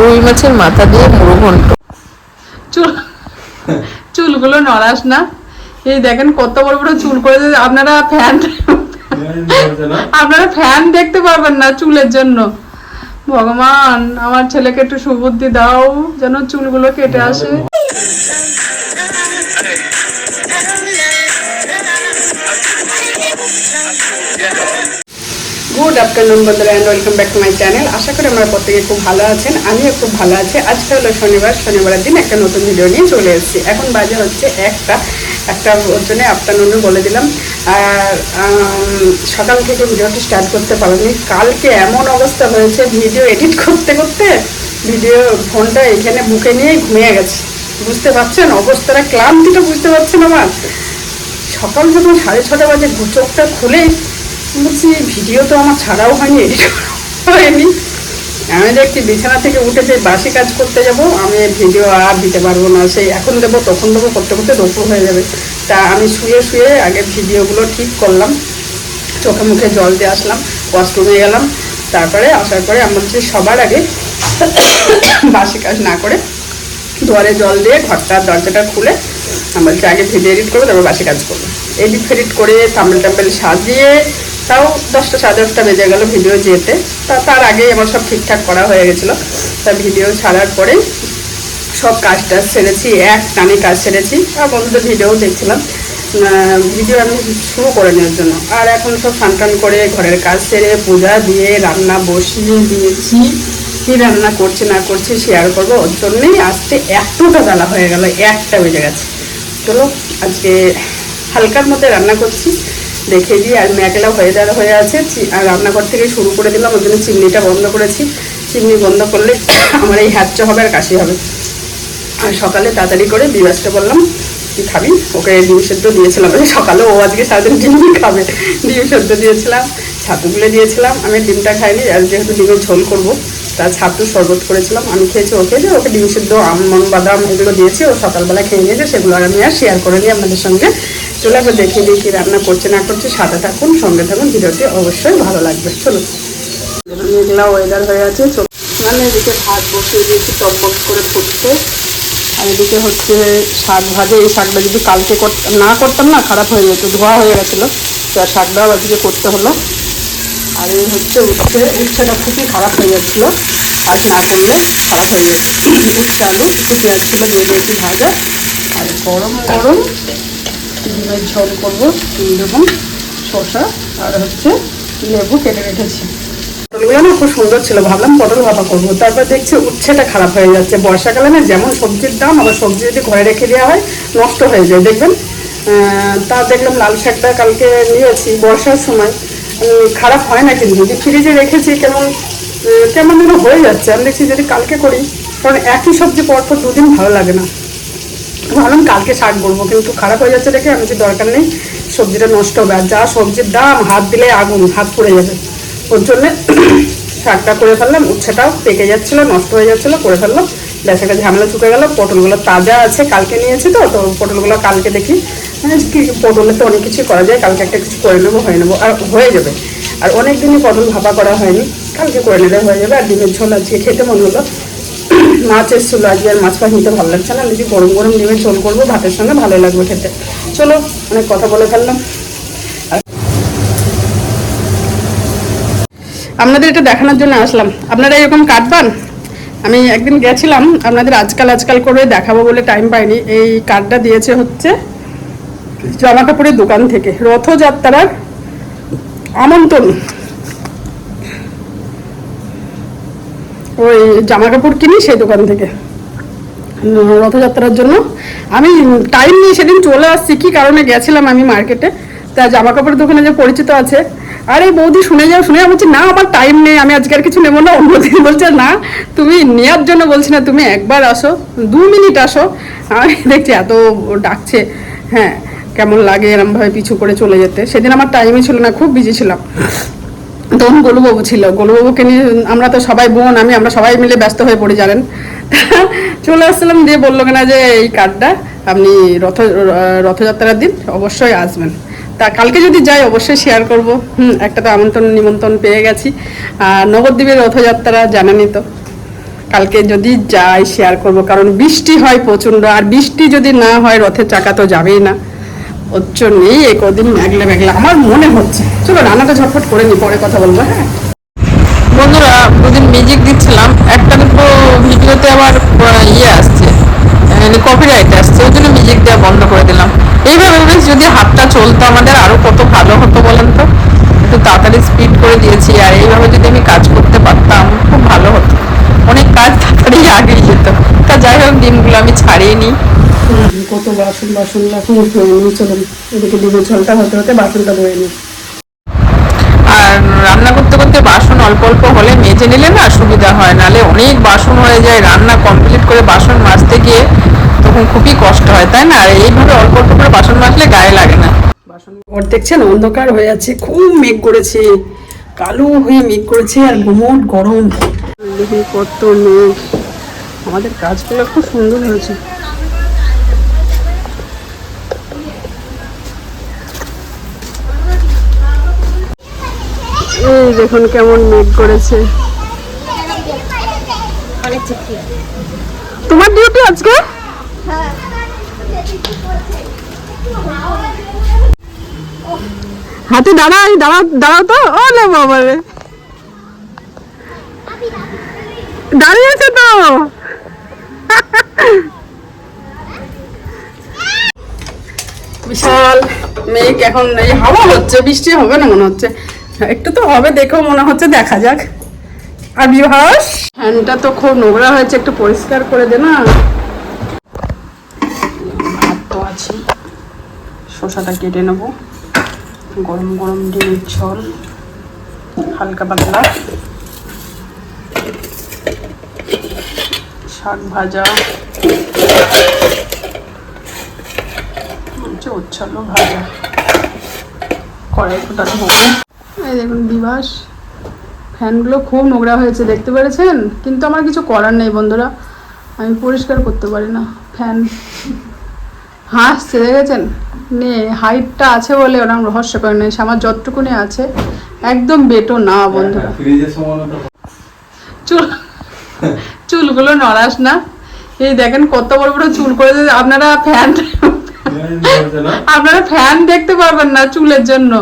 রুই মাছের মাথা দিয়ে মুড়ো ঘন্ট। চুল চুলগুলো নড়াস না। এই দেখেন কত বড় বড় চুল করে। আপনারা ফ্যান আপনারা ফ্যান দেখতে পারবেন না চুলের জন্য। ভগবান আমার ছেলেকে একটু সুবুদ্ধি দাও যেন চুলগুলো কেটে আসে। গুড আফটারনুন বন্ধুরা and welcome back to my channel আশা করি আমরা প্রত্যেকে খুব ভালো আছেন, আমিও খুব ভালো আছি। আজকে হলো শনিবার, শনিবারের দিন একটা নতুন ভিডিও নিয়ে চলে এসেছি। এখন বাজে হচ্ছে একটা একটা ওর জন্য আফটারনুনে বলে দিলাম। আর সকাল থেকে ভিডিওটি স্টার্ট করতে পারিনি। কালকে এমন অবস্থা হয়েছে ভিডিও এডিট করতে করতে ভিডিও ফোনটা এখানে বুকে নিয়ে ঘুমিয়ে গেছে। বুঝতে পারছেন? অবস্থাটা ক্লান্তিটা বুঝতে পারছেন আমার সকাল যখন সাড়ে ছটা বাজে চোখটা খুলেই বলছি ভিডিও তো আমার ছাড়াও হয়নি এডিট হয়নি। আমি দেখছি বিছানা থেকে উঠে যে বাসি কাজ করতে যাব, আমি ভিডিও আর দিতে পারব না। সেই এখন দেবো, তখন দেবো, করতে করতে দুপুর হয়ে যাবে। তা আমি শুয়ে শুয়ে আগে ভিডিওগুলো ঠিক করলাম। চোখে মুখে জল দিয়ে আসলাম ওয়াশরুমে গেলাম। তারপরে আসার পরে আমার হচ্ছে সবার আগে বাসি কাজ না করে দুয়ারে জল দিয়ে ঘরটার দরজাটা খুলে আমার হচ্ছে আগে ভিডিও এডিট করব, তারপর বাসি কাজ করব। এডিট ফেডিট করে থাম্বেল টাম্বেল সাজিয়ে তাও দশটা সাড়ে দশটা বেজে গেল ভিডিও যেতে। তা তার আগেই আমার সব ঠিকঠাক করা হয়ে গেছিল। তা ভিডিও ছাড়ার পরে সব কাজ টাজ সেরেছি, এক টানে কাজ সেরেছি। আর বন্ধুদের ভিডিও দেখছিলাম। ভিডিও আমি শুরু করে নেওয়ার জন্য। আর এখন সব টান করে ঘরের কাজ সেরে পূজা দিয়ে রান্না বসিয়ে দিয়েছি। কি রান্না করছি না করছি শেয়ার করব? ওর জন্যই আসতে এতটা বেলা হয়ে গেল, একটা বেজে গেছে। চলো, আজকে হালকার মধ্যে রান্না করছি। দেখে দিই আর মেঘলা হয়ে দেওয়া হয়ে আছে। আর রান্নাঘর থেকে শুরু করে দিলাম, ওর জন্য চিমনিটা বন্ধ করেছি। চিমনি বন্ধ করলে আমার এই হ্যাচ্চা হবে আর কাশি হবে। আর সকালে তাড়াতাড়ি করে বিবাসটা বললাম কি খাবি ওকে ডিম সেদ্ধ দিয়েছিলাম। সকালে ও আজকে সারাদিন ডিমই খাবে। ডিম সেদ্ধ দিয়েছিলাম ছাতুগুলো দিয়েছিলাম। আমি ডিমটা খাইনি, আর যেহেতু ডিমের ঝোল করব, তা ছাতু শরবত করেছিলাম। আমি খেয়েছি, ও খেয়েছি, ওকে ডিম সেদ্ধ, আমন, বাদাম এগুলো দিয়েছি, ও সকালবেলা খেয়ে নিয়েছে, সেগুলো আর আমি আর শেয়ার করে নিই আপনাদের সঙ্গে। চলে একবার দেখে দিই কি রান্না করছে, না করছে, সাথে থাকুন, সঙ্গে থাকুন, ভিডিওটি অবশ্যই ভালো লাগবে। চলো মেঘলা ওয়েদার হয়ে আছে মানে এদিকে ভাত বসিয়ে দিয়েছি টকবক করে ফুটতে আর এদিকে হচ্ছে শাক ভাজে, এই শাকটা যদি কালকে না করতাম না, খারাপ হয়ে যেত, ধোয়া হয়ে গেছিল। তো আর শাকটাও আজকে করতে হলো। আর এই হচ্ছে উচ্ছে, উচ্ছেটা খুবই খারাপ হয়ে যাচ্ছিল। আজ না করলে খারাপ হয়ে যাচ্ছে উচ্ছে আলু, একটু পেঁয়াজ ছিল, দিয়ে দিয়েছি ভাজা। আর গরম গরম ডিমের ঝোল করব দেখুন শসা আর হচ্ছে লেবু কেটে রেখেছি। পটলগুলো না খুব সুন্দর ছিল, ভাবলাম পটল ভাপা করব। তারপর দেখছি উচ্ছেটা খারাপ হয়ে যাচ্ছে। বর্ষাকালে না যেমন সবজির দাম, আবার সবজি যদি ঘরে রেখে দেওয়া হয়, নষ্ট হয়ে যায়, দেখবেন? তা দেখলাম লাল শাকটা কালকে নিয়েছি, বর্ষার সময়। খারাপ হয় না কিন্তু, যদি ফ্রিজে রেখেছি, কেমন কেমন যেন হয়ে যাচ্ছে। আমি দেখছি যদি কালকে করি, কারণ একই সবজি পরপর দুদিন ভালো লাগে না। ভাবলাম কালকে শাক করব কিন্তু খারাপ হয়ে যাচ্ছে দেখে আমি যে দরকার নেই, সবজিটা নষ্ট হবে। আর যা সবজির দাম, হাত দিলে আগুন, হাত পড়ে যাবে। ওর জন্যে শাকটা করে ফেললাম, উচ্ছেটাও পেকে যাচ্ছিল, নষ্ট হয়ে যাচ্ছিল, করে ফেললাম। ব্যাস, একটা ঝামেলা চুকে গেল, পটলগুলো তাজা আছে, কালকে নিয়েছি তো তো পটলগুলো কালকে দেখি। মানে কি পটলের তো অনেক কিছু করা যায়, কালকে একটা কিছু করে নেব, হয়ে নেব, আর হয়ে যাবে। আর অনেক দিনই পটল ভাপা করা হয়নি, কালকে করে নিলে হয়ে যাবে, আর ডিমের ঝোল আজকে খেতে মনে হলো মাছ এসেছিল আজকে আর মাছ ফাছ নিতে ভালো লাগছে না। যদি গরম গরম ডিমের ঝোল করব, ভাতের সঙ্গে ভালো লাগবে খেতে। চলো, অনেক কথা বলে ফেললাম। আপনাদের এটা দেখানোর জন্য আসলাম। আপনারা এরকম কাটবান? আমি একদিন গেছিলাম, আপনাদের আজকাল আজকাল করে দেখাবো বলে টাইম পাইনি। এই কার্ডটা দিয়েছে হচ্ছে জামা কাপড়ের দোকান থেকে, রথযাত্রার আমন্ত্রণ। ওই জামা কাপড় কিনি সেই দোকান থেকে। রথযাত্রার জন্য। আমি টাইম নিয়ে সেদিন চলে আসছি, কী কারণে গেছিলাম আমি মার্কেটে তা জামা কাপড়ের দোকানে যে পরিচিত আছে। আরে বৌদি, শুনে যাও, শুনে বলছি, না, আমার টাইম নেই, আমি আজকে আর কিছু নেব না। অন্যদিন বলছে, না, তুমি নেওয়ার জন্য বলছি না, তুমি একবার আসো, দু মিনিট আসো। আমি দেখছি, এত ডাকছে। হ্যাঁ কেমন লাগে এরমভাবে পিছু করে চলে যেতে। সেদিন আমার টাইমই ছিল না, খুব বিজি ছিলাম। তখন গোলুবাবু ছিল। গোলুবাবুকে নিয়ে আমরা তো সবাই বোন, আমি, আমরা সবাই মিলে ব্যস্ত হয়ে পড়ি, জানেন? চলে আসছিলাম, দিয়ে বলল কিনা যে, এই কার্ডটা আপনি রথ, রথযাত্রার দিন অবশ্যই আসবেন। তা কালকে যদি যাই, অবশ্যই শেয়ার করব। হুম, একটা তো আমন্ত্রণ, নিমন্ত্রণ পেয়ে গেছি। আর নবদ্বীপের রথযাত্রা জানেনই তো। কালকে যদি যাই শেয়ার করব, কারণ বৃষ্টি হয় প্রচণ্ড, আর বৃষ্টি যদি না হয়, রথের চাকা তো যাবেই না। ওর জন্যই এ কদিন মেঘলা মেঘলা। আমার মনে হচ্ছে। চলো, রান্নাটা ঝটফট করে নি, পরে কথা বলব হ্যাঁ? বন্ধুরা, দুদিন মিউজিক দিচ্ছিলাম। একটা দুটো ভিডিওতে আবার ইয়ে আসছে। মানে কপিরাইট আসছে, ওই জন্য মিউজিক দেওয়া বন্ধ করে দিলাম। এইভাবে বেশ, যদি হাতটা চলতো আমাদের, আরও কত ভালো হতো বলেন তো? একটু তাড়াতাড়ি স্পিড করে দিয়েছি, আর এইভাবে যদি আমি কাজ করতে পারতাম, খুব ভালো হতো। অনেক কাজ তাড়াতাড়ি আগিয়ে যেত। তা যাই হোক, দিনগুলো আমি ছাড়িয়ে নিই। কত বাসন বাসন এখন ধুয়ে নিই চলুন। এদিকে ডিমের ঝোলটা হতে হতে বাসনটা ধুয়ে নিই। আর রান্না করতে করতে বাসন অল্প অল্প হলে মেজে নিলে না সুবিধা হয় নালে অনেক বাসন হয়ে যায় রান্না কমপ্লিট করে বাসন মাজতে গিয়ে তখন খুবই কষ্ট হয় তাই না? আর এইভাবে অল্প অল্প করে বাসন মাজলে গায়ে লাগে না। বাসন ঘর দেখছেন? অন্ধকার হয়ে আছে খুব মেঘ করেছে। কালো হয়ে মেঘ করেছে আর গুমট গরম। দেখুন কত মেঘ। আমাদের কাজগুলো খুব সুন্দর হয়েছে। এই দেখুন কেমন মেঘ করেছে। তোমার ডিউটি আজকে? হাতে দাঁড়াই দাঁড়াও দাঁড়াও তো। ও লে বাবা রে। দাঁড়িয়েছে তো। বিশাল মেঘ এখন, এই হাওয়া হচ্ছে, বৃষ্টি হবে না মনে হচ্ছে? একটু তো হবে দেখেও মনে হচ্ছে দেখা যাক। আর বিভাস? ফ্যানটা তো খুব নোংরা হয়েছে, একটু পরিষ্কার করে দে না। তো আছে শসাটা কেটে নেব। গরম গরম ডিমের ঝোল, হালকা পাতলা। শাক ভাজা। হচ্ছে ভাজা। কড়াই ফোটানো হবে এই দেখুন বিবাস ফ্যানগুলো খুব নোংরা হয়েছে দেখতে পেরেছেন? কিন্তু আমার কিছু করার নেই বন্ধুরা আমি পরিষ্কার করতে পারি না ফ্যান হাসছে দেখেছেন? নে হাইটটা আছে বলে ওরকম রহস্য করে নেই আমার যতটুকুনি আছে একদম বেটো না বন্ধুরা। চুল চুলগুলো নড়াস না। এই দেখেন কত বড় বড় চুল করে আপনারা ফ্যান আপনারা ফ্যান দেখতে পারবেন না চুলের জন্য।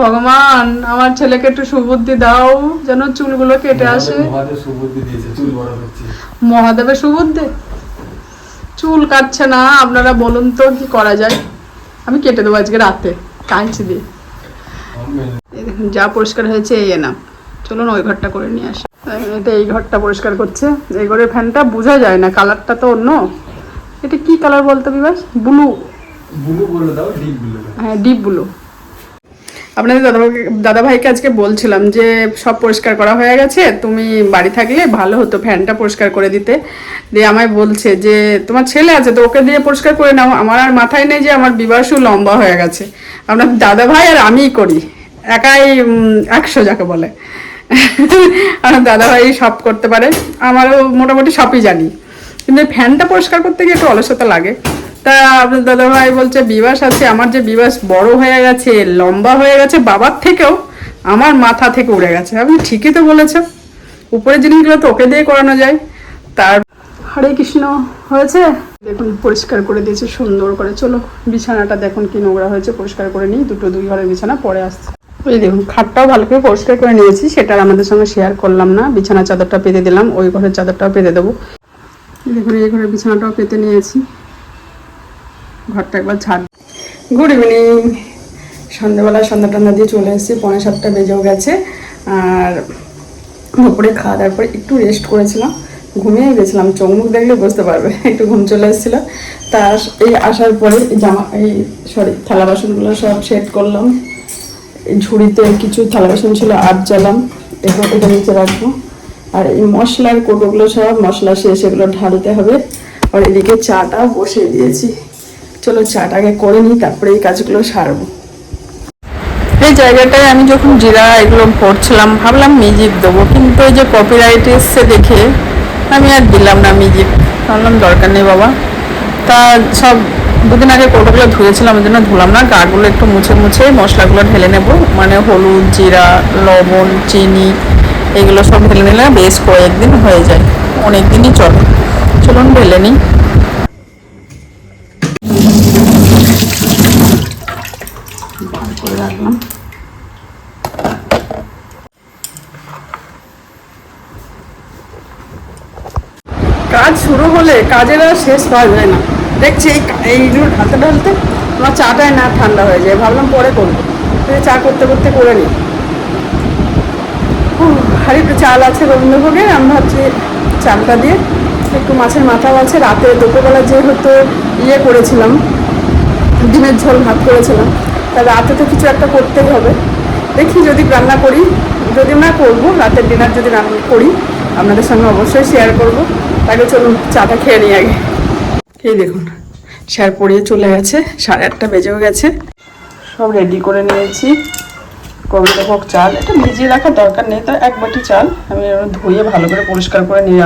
ভগবান আমার ছেলেকে একটু সুবুদ্ধি দাও যেন চুলগুলো কেটে আসে। মহাদেব সুবুদ্ধি চুল মহাদেবের সুবুদ্ধি? চুল কাটছে না আপনারা বলুন তো কি করা যায়? আমি কেটে দেবো আজকে রাতে কাঁচি দিয়ে। যা পরিষ্কার হয়েছে এই না চলুন ওই ঘরটা করে নিয়ে আসি। এটা এই ঘরটা পরিষ্কার করছে। এই ঘরের ফ্যানটা বোঝা যায় না কালারটা তো অন্য। এটা কি কালার বলতো বিবাস ব্লু। বুলু বলে দাও ডিপ বুলু। হ্যাঁ ডিপ ব্লু। আপনাদের দাদা দাদা ভাইকে আজকে বলছিলাম যে, সব পরিষ্কার করা হয়ে গেছে, তুমি বাড়ি থাকলে ভালো হতো ফ্যানটা পরিষ্কার করে দিতে। দিয়ে আমায় বলছে যে, তোমার ছেলে আছে তো ওকে দিয়ে পরিষ্কার করে নাও। আমার আর মাথায় নেই যে আমার বিবাসও লম্বা হয়ে গেছে। আপনার দাদা ভাই আর আমিই করি। একাই একশো যাকে বলে। আমার দাদা ভাই সব করতে পারে। আমারও মোটামুটি সবই জানি। কিন্তু ফ্যানটা পরিষ্কার করতে গিয়ে একটু অলসতা লাগে। তা আপনার দাদা ভাই বলছে, বিবাস আছে, আমার যে বিবাস বড় হয়ে গেছে, লম্বা হয়ে গেছে, বাবার থেকেও আমার মাথা থেকে উড়ে গেছে। আপনি ঠিকই তো বলেছ উপরের জিনিসগুলো তো ওকে দিয়ে করানো যায়। তার হরে কৃষ্ণ, হয়েছে? দেখুন, পরিষ্কার করে দিয়েছে, সুন্দর করে। চলো, বিছানাটা দেখুন কি নোংরা হয়েছে, পরিষ্কার করে নিই। দুটো দুই ঘরের বিছানা পরে আসছে। ওই দেখুন, খাটটাও ভালো করে পরিষ্কার করে নিয়েছি, সেটা আমাদের সঙ্গে শেয়ার করলাম না। বিছানা চাদরটা পেতে দিলাম, ওই ঘরের চাদরটাও পেতে দেবো। দেখুন, এই ঘরের বিছানাটাও পেতে নিয়েছি। ঘরটা একবার ছাড় গুড ইভিনিং সন্ধ্যাবেলা সন্ধ্যা টন্ধ্যা দিয়ে চলে এসেছি, পৌনে সাতটা বেজেও গেছে। আর দুপুরে খাওয়া দাওয়ার পরে একটু রেস্ট করেছিলাম। ঘুমিয়ে গেছিলাম, চোখ মুখ দেখলে বুঝতে পারবে, একটু ঘুম চলে এসেছিল। তা এই আসার পরে জামা, এই সরি থালা বাসনগুলো সব সেট করলাম। ঝুড়িতে কিছু থালা বাসন ছিল, আট জ্বালাম। এগুলো এটা নিচে রাখব। আর এই মশলার কোটোগুলো সব মশলা শেষ, এগুলো ঢালতে হবে। আর এদিকে চাটা বসিয়ে দিয়েছি। চলো চাটাকে করে নিই, তারপরে এই কাজগুলো সারবো। এই জায়গাটায় আমি যখন জিরা এগুলো ভরছিলাম, ভাবলাম মিউজিক দেবো, কিন্তু ওই যে কপিরাইট এসছে দেখে আমি আর দিলাম না মিউজিক ভাবলাম দরকার নেই বাবা। তা সব দুদিন আগে কৌটোগুলো ধুয়েছিলাম, ওই জন্য ধুলাম না, গাগুলো একটু মুছে মুছে মশলাগুলো ঢেলে নেব। মানে হলুদ, জিরা, লবণ, চিনি, এগুলো সব ঢেলে নিলে বেশ কয়েকদিন হয়ে যায় অনেক দিনই চলে। চলুন ঢেলে নিই বার করে রাখলাম কাজ হলে কাজের আর শেষ হওয়া যায় না। দেখছি এই এইগুলো ঢালতে ঢালতে আমার চাটাই না ঠান্ডা হয়ে যায়। ভাবলাম পরে করব। চা করতে করতে করে নিই। একটু চাল আছে রবীন্দ্রভোগে আমি ভাবছি চালটা দিয়ে একটু মাছের মাথাও আছে। রাতে দুপুরবেলা যেহেতু ইয়ে করেছিলাম, ডিমের ঝোল ভাত করেছিলাম, তা রাতে তো কিছু একটা করতেই হবে। দেখি যদি রান্না করি। যদি না করব, রাতের ডিনার যদি রান্না করি, আপনাদের সঙ্গে অবশ্যই শেয়ার করব। তাকে চলুন চাটা খেয়ে নিই আগে। এই দেখুন স্যার পড়িয়ে চলে গেছে, সাড়ে আটটা বেজেও গেছে। সব রেডি করে নিয়েছি গোবিন্দভোগ চাল। এটা ভিজিয়ে রাখার দরকার নেই, তো এক বাটি চাল আমি ধুয়ে ভালো করে পরিষ্কার করে নিয়ে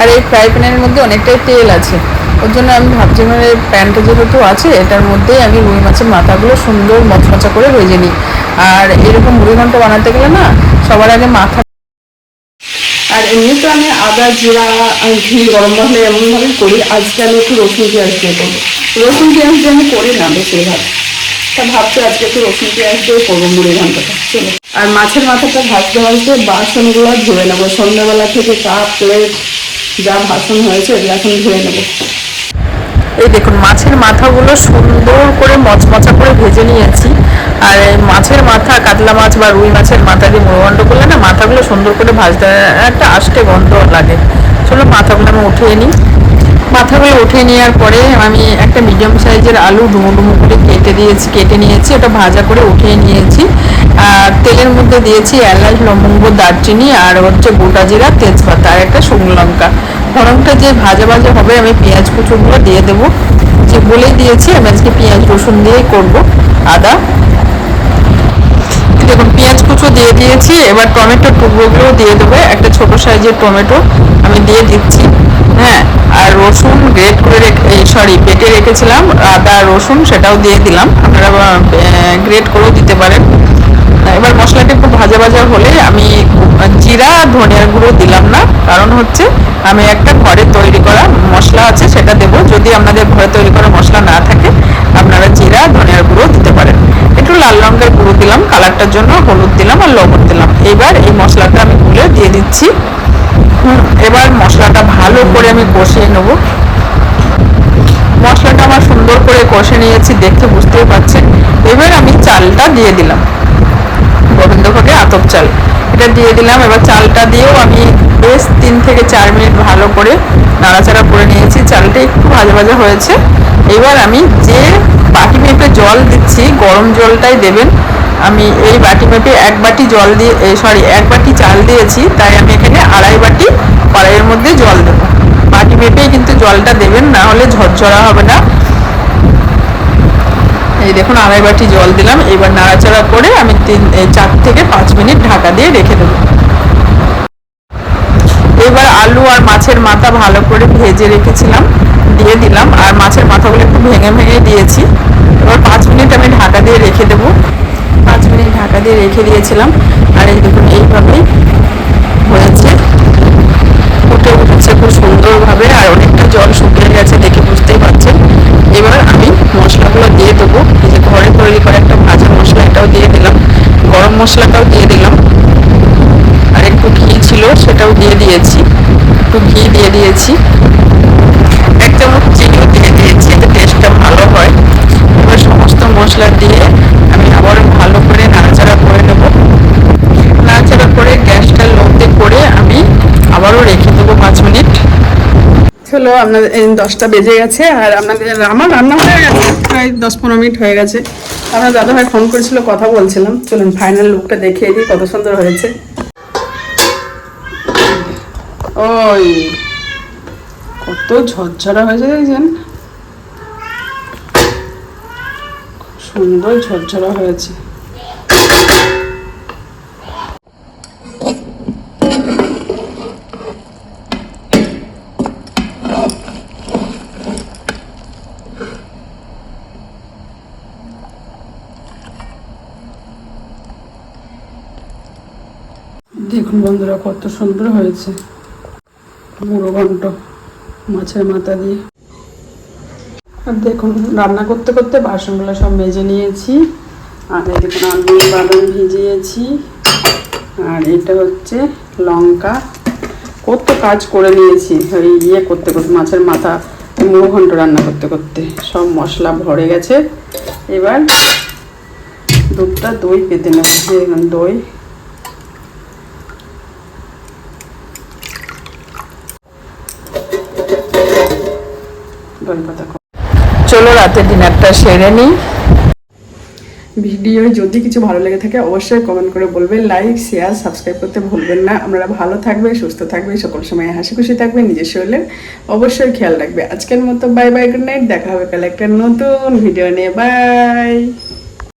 আর এই ফ্রাই প্যানের মধ্যে অনেকটাই তেল আছে। ওর জন্য আমি ভাবছি মানে প্যানটা যেহেতু আছে, এটার মধ্যেই আমি রুই মাছের মাথাগুলো সুন্দর মচমচা করে ভেজে নিই। আর এরকম মুড়ি ঘন্ট বানাতে গেলে না, সবার আগে মাথা আর এমনিতে আমি আদা, জিরা ঘি গরম মশলা এমনভাবে করি, আজকে আমি একটু রসুন পেঁয়াজ দিয়ে করব। রসুন পেঁয়াজ দিয়ে আমি করি না বেশিরভাগ। তা ভাবছি আজকে একটু রসুন পেঁয়াজ দিয়ে করব মুড়ি ঘন্টাটা। চলো। আর মাছের মাথাটা ভাজতে ভাজতে বাসনগুলো ধুয়ে নেব। সন্ধ্যাবেলা থেকে কাপ প্লেট, যা ভাসন হয়েছে, এগুলো এখন ধুয়ে নেব। এই দেখুন, মাছের মাথাগুলো সুন্দর করে মচমচা করে ভেজে নিয়েছি। আর মাছের মাথা, কাতলা মাছ বা রুই মাছের মাথা দিয়ে মুড়গন্ড করলে না মাথাগুলো সুন্দর করে ভাজতে একটা আষ্টে গন্ধ লাগে। চলো মাথাগুলো আমি উঠিয়ে নিই। মাথাগুলো উঠিয়ে নেওয়ার পরে আমি একটা মিডিয়াম সাইজের আলু ডুমো ডুমো করে কেটে দিয়েছি, কেটে নিয়েছি, ওটা ভাজা করে উঠিয়ে নিয়েছি। আর তেলের মধ্যে দিয়েছি এলাচ, লবঙ্গ, দারচিনি আর হচ্ছে গোটা জিরা, তেজপাতা আর একটা শুকনো লঙ্কা। ফোড়নটা যে ভাজা ভাজা হবে, আমি পেঁয়াজ কুচোগুলো দিয়ে দেবো। যে বলেই দিয়েছি, আমি আজকে পেঁয়াজ রসুন দিয়েই করব। আদা। দেখুন, পেঁয়াজ কুচো দিয়ে দিয়েছি, এবার টমেটো টুকরোগুলো দিয়ে দেবো। একটা ছোট সাইজের টমেটো আমি দিয়ে দিচ্ছি। হ্যাঁ আর রসুন গ্রেট করে রেখে সরি পেটে রেখেছিলাম, আদা রসুন সেটাও দিয়ে দিলাম। আপনারা গ্রেট করেও দিতে পারেন। এবার মশলাটা ভাজা ভাজা হলে আমি জিরা আর ধনিয়ার গুঁড়ো দিলাম না। কারণ হচ্ছে আমি একটা ঘরে তৈরি করা মশলা আছে, সেটা দেবো। যদি আপনাদের ঘরে তৈরি করা মশলা না থাকে, আপনারা জিরা, ধনিয়ার গুঁড়ো দিতে পারেন। একটু লাল রঙের গুঁড়ো দিলাম, কালারটার জন্য হলুদ দিলাম আর লবণ দিলাম। এবার এই মশলাটা আমি গুলে দিয়ে দিচ্ছি। এবার মশলাটা ভালো করে আমি কষিয়ে নেব। মশলাটা আমার সুন্দর করে কষে নিয়েছি দেখতে বুঝতেই পারছেন। এবার আমি চালটা দিয়ে দিলাম। গোবিন্দভোগে আতপ চাল। এটা দিয়ে দিলাম, এবার চালটা দিয়েও আমি বেশ তিন থেকে চার মিনিট ভালো করে নাড়াচাড়া করে নিয়েছি। চালটা একটু ভাজা ভাজা হয়েছে। এবার আমি যে বাটি মেপে জল দিচ্ছি, গরম জলটাই দেবেন। আমি এই বাটি মেপে এক বাটি জল দিয়ে সরি এক বাটি চাল দিয়েছি, তাই আমি এখানে আড়াই বাটি কড়াইয়ের মধ্যে জল দেবো। বাটি মেপেই কিন্তু জলটা দেবেন, না হলে ঝরঝরা হবে না। এই দেখুন, আড়াই বাটি জল দিলাম। এবার নাড়াচাড়া করে আমি তিন চার থেকে পাঁচ মিনিট ঢাকা দিয়ে রেখে দেবো। এবার আলু আর মাছের মাথা ভালো করে ভেজে রেখেছিলাম, দিয়ে দিলাম। আর মাছের মাথাগুলো একটু ভেঙে ভেঙে দিয়েছি। এবার পাঁচ মিনিট আমি ঢাকা দিয়ে রেখে দেবো। পাঁচ মিনিট ঢাকা দিয়ে রেখে দিয়েছিলাম। আর এই দেখুন, এইভাবেই হয়েছে। ফুটে উঠেছে খুব সুন্দরভাবে। আর অনেকটা জল শুকিয়ে গেছে দেখে বুঝতেই পারছেন। এবার আমি মশলাগুলো দিয়ে দেবো। এই যে ঘরে তৈরি করে একটা ভাজা মশলা, এটাও দিয়ে দিলাম। গরম মশলাটাও দিয়ে দিলাম। আর একটু ঘি ছিল, সেটাও দিয়ে দিয়েছি। একটু ঘি দিয়ে দিয়েছি। এক চামচ চিনিও দিয়ে দিয়েছি, এতে টেস্টটা ভালো হয়। এবার সমস্ত মশলা দিয়ে আমি আবার ভালো করে নাড়াচাড়া করে নেব। নাড়াচাড়া করে গ্যাসটা লোতে করে আমি আবারও রেখে দেবো পাঁচ মিনিট। চলো আপনাদের দশটা বেজে গেছে আর আপনাদের আমার রান্না হয়ে গেছে, প্রায় দশ পনেরো মিনিট হয়ে গেছে। আপনার দাদাভাই ফোন করেছিল, কথা বলছিলাম। চলুন ফাইনাল লুকটা দেখিয়ে দিই, কত সুন্দর হয়েছে। ওই, কত ঝরঝরা হয়েছে দেখছেন সুন্দর ঝরঝরা হয়েছে। দেখুন বন্ধুরা, কত সুন্দর হয়েছে। মুড়ো ঘন্ট, মাছের মাথা দিয়ে। আর দেখুন, রান্না করতে করতে বাসনগুলো সব মেজে নিয়েছি। আর দেখুন, আলু, বাদাম ভিজিয়েছি। আর এটা হচ্ছে লঙ্কা। কত কাজ করে নিয়েছি ওই ইয়ে করতে করতে, মাছের মাথা মুড়ো ঘন্ট রান্না করতে করতে। সব মশলা ভরে গেছে। এবার দুধটা দই পেতে নেব। দই। চলো রাতে ডিনারটা সেরে নিই। ভিডিও যদি কিছু ভালো লেগে থাকে অবশ্যই কমেন্ট করে বলবেন লাইক শেয়ার সাবস্ক্রাইব করতে ভুলবেন না। আপনারা ভালো থাকবে সুস্থ থাকবে সকল সময় হাসি খুশি থাকবে নিজের শরীরের অবশ্যই খেয়াল রাখবে। আজকের মতো বাই বাই গুড নাইট দেখা হবে কাল একটা নতুন ভিডিও নিয়ে। বাই